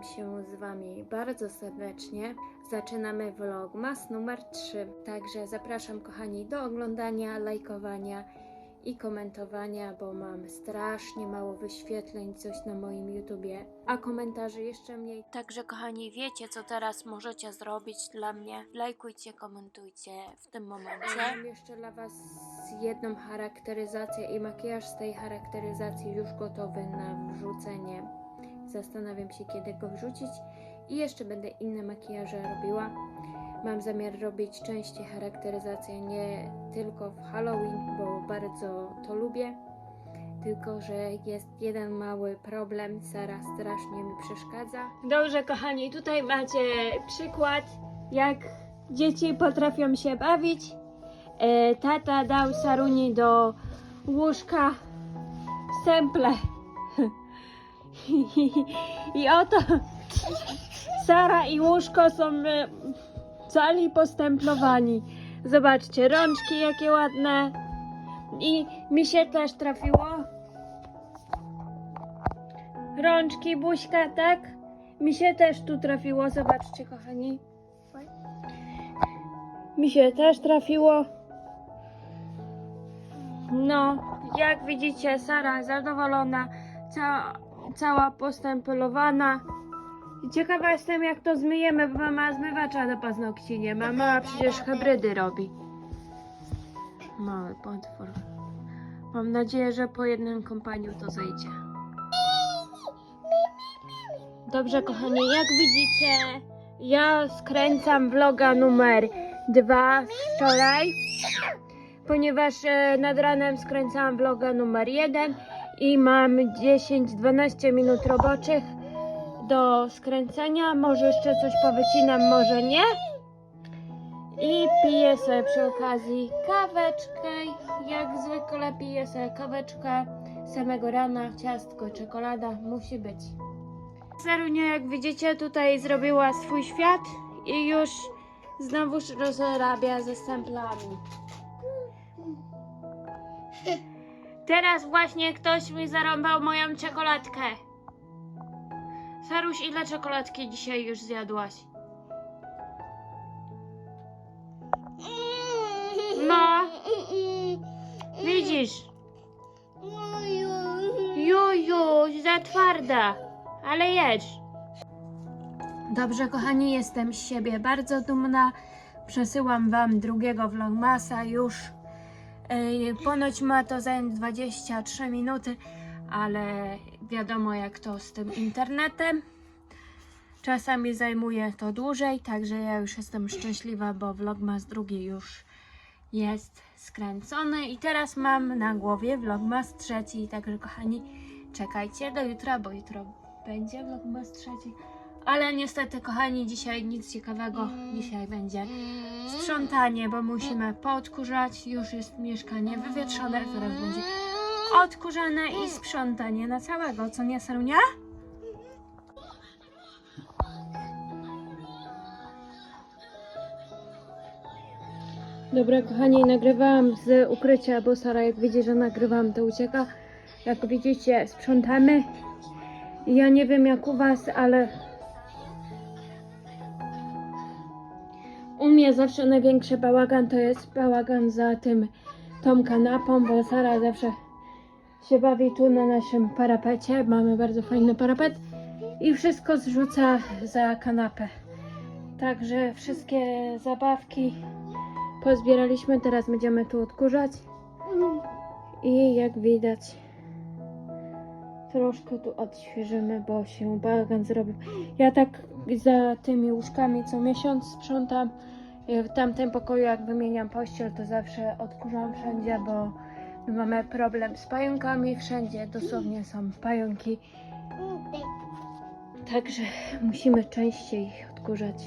Witam się z Wami bardzo serdecznie. Zaczynamy vlogmas numer 3. Także zapraszam kochani do oglądania, lajkowania i komentowania, bo mam strasznie mało wyświetleń, coś na moim YouTubie, a komentarzy jeszcze mniej. Także kochani, wiecie co teraz możecie zrobić dla mnie? Lajkujcie, komentujcie w tym momencie. Mam jeszcze dla Was jedną charakteryzację i makijaż z tej charakteryzacji już gotowy na wrzucenie. Zastanawiam się, kiedy go wrzucić i jeszcze będę inne makijaże robiła. Mam zamiar robić częściej charakteryzację, nie tylko w Halloween, bo bardzo to lubię. Tylko, że jest jeden mały problem, Sara strasznie mi przeszkadza. Dobrze, kochani, tutaj macie przykład, jak dzieci potrafią się bawić. E, tata dał Saruni do łóżka stemple. I oto Sara i łóżko są e, cali postemplowani. Zobaczcie, rączki jakie ładne. I mi się też trafiło. Rączki, buźka, tak? Mi się też tu trafiło, zobaczcie kochani. Mi się też trafiło. No, jak widzicie, Sara zadowolona, cała, cała postemplowana. I Ciekawa jestem, jak to zmyjemy, bo mama zmywacza do paznokci nie ma. Mama przecież hybrydy robi. Mały potwór. Mam nadzieję, że po jednym kompaniu to zejdzie. Dobrze, kochani, jak widzicie, ja skręcam vloga numer dwa wczoraj, ponieważ e, nad ranem skręcałam vloga numer jeden i mam 10-12 minut roboczych do skręcenia. Może jeszcze coś powycinam, może nie. I piję sobie przy okazji kaweczkę. Jak zwykle piję sobie kaweczkę samego rana, ciastko, czekolada musi być. Sarunia, jak widzicie, tutaj zrobiła swój świat i już znowu rozrabia ze stemplami. Teraz właśnie ktoś mi zarąbał moją czekoladkę. Saruś, ile czekoladki dzisiaj już zjadłaś? No, widzisz. Juju, za twarda, ale jedz. Dobrze, kochani, jestem z siebie bardzo dumna. Przesyłam Wam drugiego vlogmasa już. Ponoć ma to zająć 23 minuty, ale wiadomo jak to z tym internetem. Czasami zajmuje to dłużej, także ja już jestem szczęśliwa, bo vlogmas drugi już jest skręcony i teraz mam na głowie vlogmas trzeci, także kochani czekajcie do jutra, bo jutro będzie vlogmas trzeci. Ale niestety kochani dzisiaj nic ciekawego, dzisiaj będzie sprzątanie, bo musimy poodkurzać, już jest mieszkanie wywietrzone, teraz będzie odkurzane i sprzątanie na całego, co nie Sarunia? Dobra, kochani, nagrywałam z ukrycia, bo Sara jak widzi, że nagrywam, to ucieka. Jak widzicie, sprzątamy. Ja nie wiem jak u Was, ale mnie zawsze największy bałagan to jest bałagan za tym, tą kanapą, bo Sara zawsze się bawi tu na naszym parapecie. Mamy bardzo fajny parapet i wszystko zrzuca za kanapę. Także wszystkie zabawki pozbieraliśmy, teraz będziemy tu odkurzać. I jak widać, troszkę tu odświeżymy, bo się bałagan zrobił. Ja tak za tymi łóżkami co miesiąc sprzątam. Y, w tamtym pokoju, jak wymieniam pościel, to zawsze odkurzam wszędzie, bo mamy problem z pająkami. Wszędzie dosłownie są pająki. Także musimy częściej ich odkurzać.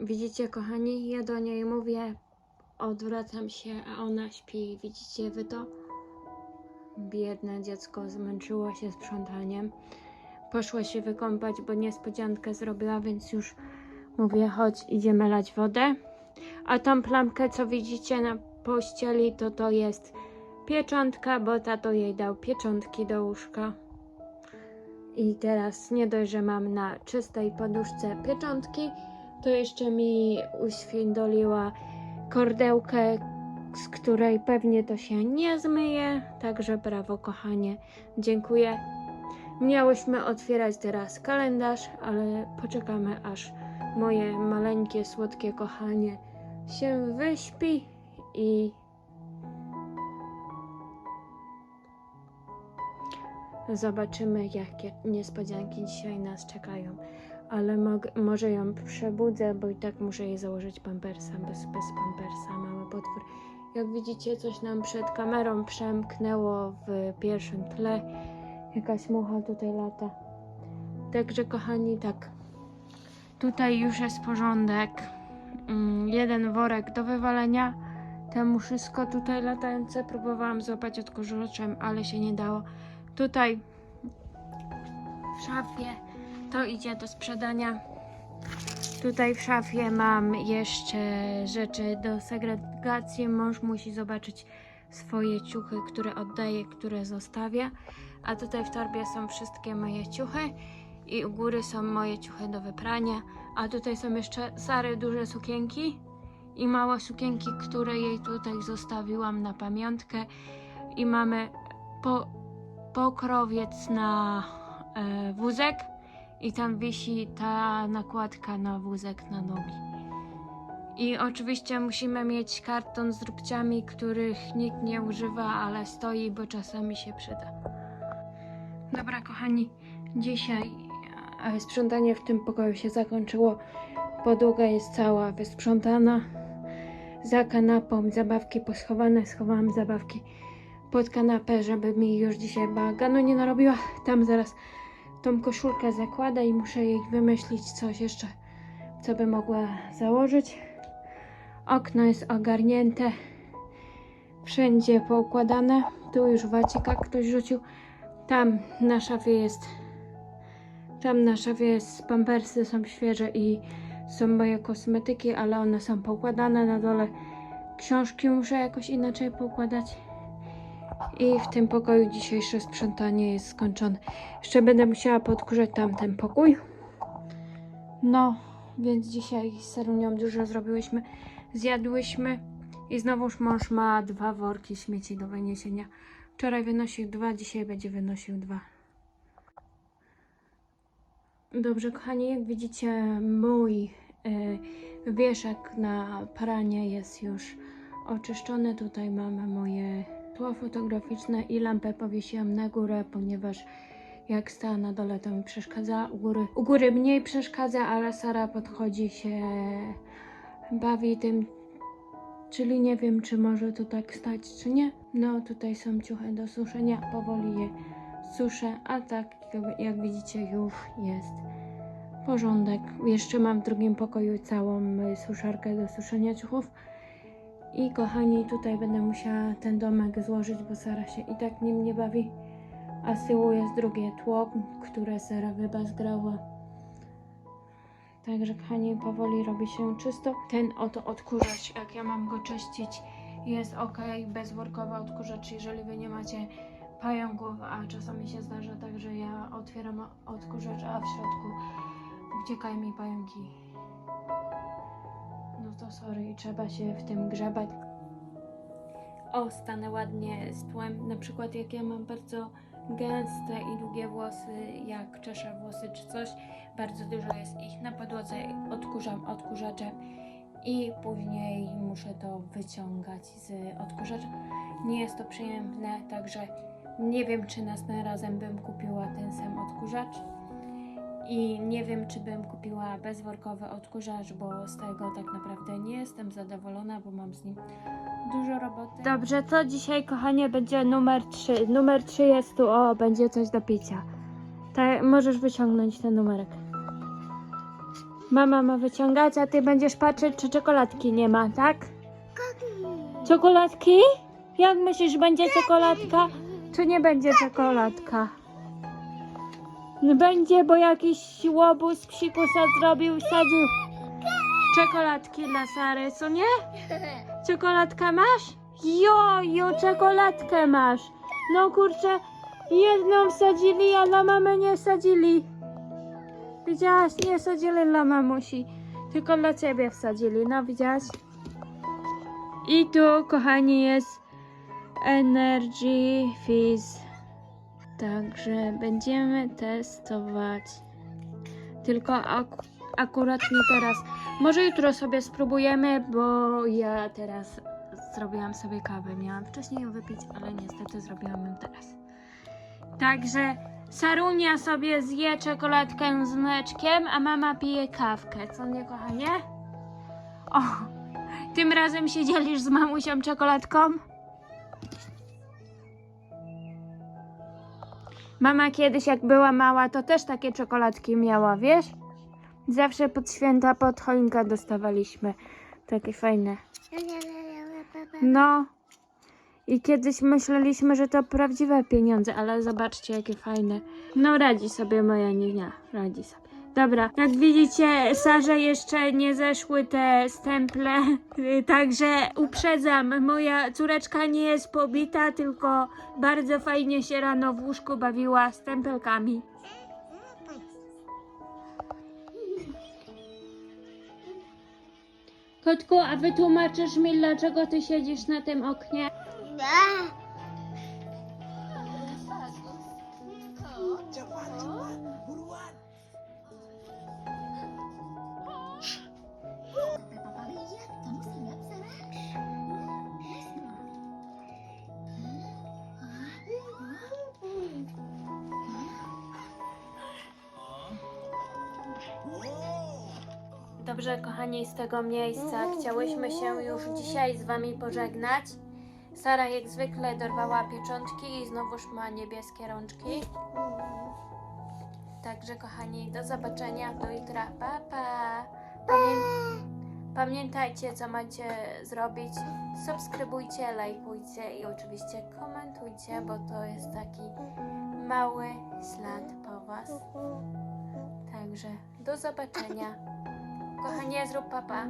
Widzicie, kochani, ja do niej mówię, odwracam się, a ona śpi. Widzicie wy to? Biedne dziecko zmęczyło się sprzątaniem. Poszła się wykąpać, bo niespodziankę zrobiła, więc już mówię, chodź, idziemy lać wodę. A tą plamkę, co widzicie na pościeli, to to jest pieczątka, bo tato jej dał pieczątki do łóżka. I teraz nie dość, że mam na czystej poduszce pieczątki, to jeszcze mi uświndoliła kordełkę, z której pewnie to się nie zmyje. Także brawo, kochanie. Dziękuję. Miałyśmy otwierać teraz kalendarz, ale poczekamy aż moje maleńkie, słodkie kochanie się wyśpi i zobaczymy, jakie niespodzianki dzisiaj nas czekają ale może ją przebudzę, bo i tak muszę jej założyć pampersa, bez, bez pampersa, mały potwór. Jak widzicie, coś nam przed kamerą przemknęło w pierwszym tle. Jakaś mucha tutaj lata. Także kochani, tak. Tutaj już jest porządek. Mm, jeden worek do wywalenia. Temu wszystko tutaj latające próbowałam złapać odkurzaczem, ale się nie dało. Tutaj w szafie to idzie do sprzedania. Tutaj w szafie mam jeszcze rzeczy do segregacji. Mąż musi zobaczyć swoje ciuchy, które oddaje, które zostawia. A tutaj w torbie są wszystkie moje ciuchy i u góry są moje ciuchy do wyprania. A tutaj są jeszcze Sary duże sukienki i małe sukienki, które jej tutaj zostawiłam na pamiątkę. I mamy po, pokrowiec na e, wózek i tam wisi ta nakładka na wózek na nogi. I oczywiście musimy mieć karton z rubciami, których nikt nie używa, ale stoi, bo czasami się przyda. Dobra, kochani, dzisiaj e, sprzątanie w tym pokoju się zakończyło. Podłoga jest cała wysprzątana. Za kanapą zabawki poschowane. Schowałam zabawki pod kanapę, żeby mi już dzisiaj bałaganu nie narobiła. Tam zaraz tą koszulkę zakłada i muszę jej wymyślić coś jeszcze, co by mogła założyć. Okno jest ogarnięte, wszędzie poukładane. Tu już wacika ktoś rzucił. Tam na szafie jest, tam na szafie jest pampersy są świeże i są moje kosmetyki, ale one są poukładane na dole. Książki muszę jakoś inaczej poukładać. I w tym pokoju dzisiejsze sprzątanie jest skończone. Jeszcze będę musiała podkurzać tamten pokój. No, więc dzisiaj z Serunią dużo zrobiłyśmy. Zjadłyśmy i znowuż mąż ma dwa worki śmieci do wyniesienia. Wczoraj wynosił dwa, dzisiaj będzie wynosił dwa. Dobrze, kochani, jak widzicie, mój y, wieszak na pranie jest już oczyszczony. Tutaj mamy moje tło fotograficzne i lampę powiesiłam na górę, ponieważ jak stała na dole, to mi przeszkadza. U góry, u góry mniej przeszkadza, ale Sara podchodzi się, bawi tym, czyli nie wiem, czy może to tak stać, czy nie. No, tutaj są ciuchy do suszenia, powoli je suszę, a tak, jak- widzicie, już jest porządek. Jeszcze mam w drugim pokoju całą y, suszarkę do suszenia ciuchów. I kochani, tutaj będę musiała ten domek złożyć, bo Sara się i tak nim nie bawi. A z tyłu jest drugie tło, które Sara zgrała. Także kochani, powoli robi się czysto. Ten oto odkurzacz, jak ja mam go czyścić, jest ok, bezworkowy odkurzacz, jeżeli wy nie macie pająków, a czasami się zdarza tak, że ja otwieram odkurzacz, a w środku uciekają mi pająki. No to sorry, trzeba się w tym grzebać. O, stanę ładnie z tłem. Na przykład jak ja mam bardzo gęste i długie włosy, jak czeszę włosy czy coś, bardzo dużo jest ich na podłodze, odkurzam odkurzaczem i później muszę to wyciągać z odkurzacza. Nie jest to przyjemne, także nie wiem, czy następnym razem bym kupiła ten sam odkurzacz. I nie wiem, czy bym kupiła bezworkowy odkurzacz, bo z tego tak naprawdę nie jestem zadowolona, bo mam z nim dużo roboty. Dobrze, to dzisiaj, kochanie, będzie numer 3. Numer 3 jest tu, o, będzie coś do picia. Tak, możesz wyciągnąć ten numerek. Mama ma wyciągać, a ty będziesz patrzeć, czy czekoladki nie ma, tak? Czekoladki? Jak myślisz, będzie czekoladka, czy nie będzie czekoladka? Będzie, bo jakiś łobuz psikusa zrobił i wsadził czekoladki dla Sary, co nie? Czekoladkę masz? Jo, jo, czekoladkę masz. No kurczę, jedną wsadzili, a dla mamy nie wsadzili. Widziałaś, nie wsadzili dla mamusi, tylko dla ciebie wsadzili, no widziałaś? I tu, kochani, jest Energy Fizz. Także będziemy testować. Tylko ak- akurat nie teraz. Może jutro sobie spróbujemy, bo ja teraz zrobiłam sobie kawę. Miałam wcześniej ją wypić, ale niestety zrobiłam ją teraz. Także Sarunia sobie zje czekoladkę z mleczkiem, a mama pije kawkę. Co nie, kochanie? O, tym razem się dzielisz z mamusią czekoladką? Mama kiedyś, jak była mała, to też takie czekoladki miała, wiesz? Zawsze pod święta, pod choinkę dostawaliśmy. Takie fajne. No. I kiedyś myśleliśmy, że to prawdziwe pieniądze, ale zobaczcie, jakie fajne. No, radzi sobie moja ninia. Radzi sobie. Dobra, jak widzicie, Sarze jeszcze nie zeszły te stemple, także uprzedzam, moja córeczka nie jest pobita, tylko bardzo fajnie się rano w łóżku bawiła stempelkami. Kotku, a wytłumaczysz mi, dlaczego ty siedzisz na tym oknie? Kochani, z tego miejsca chciałyśmy się już dzisiaj z Wami pożegnać. Sara jak zwykle dorwała pieczątki i znowuż ma niebieskie rączki. Także, kochani, do zobaczenia, do jutra. Pa, pa. Pamię... Pamiętajcie, co macie zrobić. Subskrybujcie, lajkujcie i oczywiście komentujcie, bo to jest taki mały ślad po Was. Także do zobaczenia. Kochanie, zrób papa.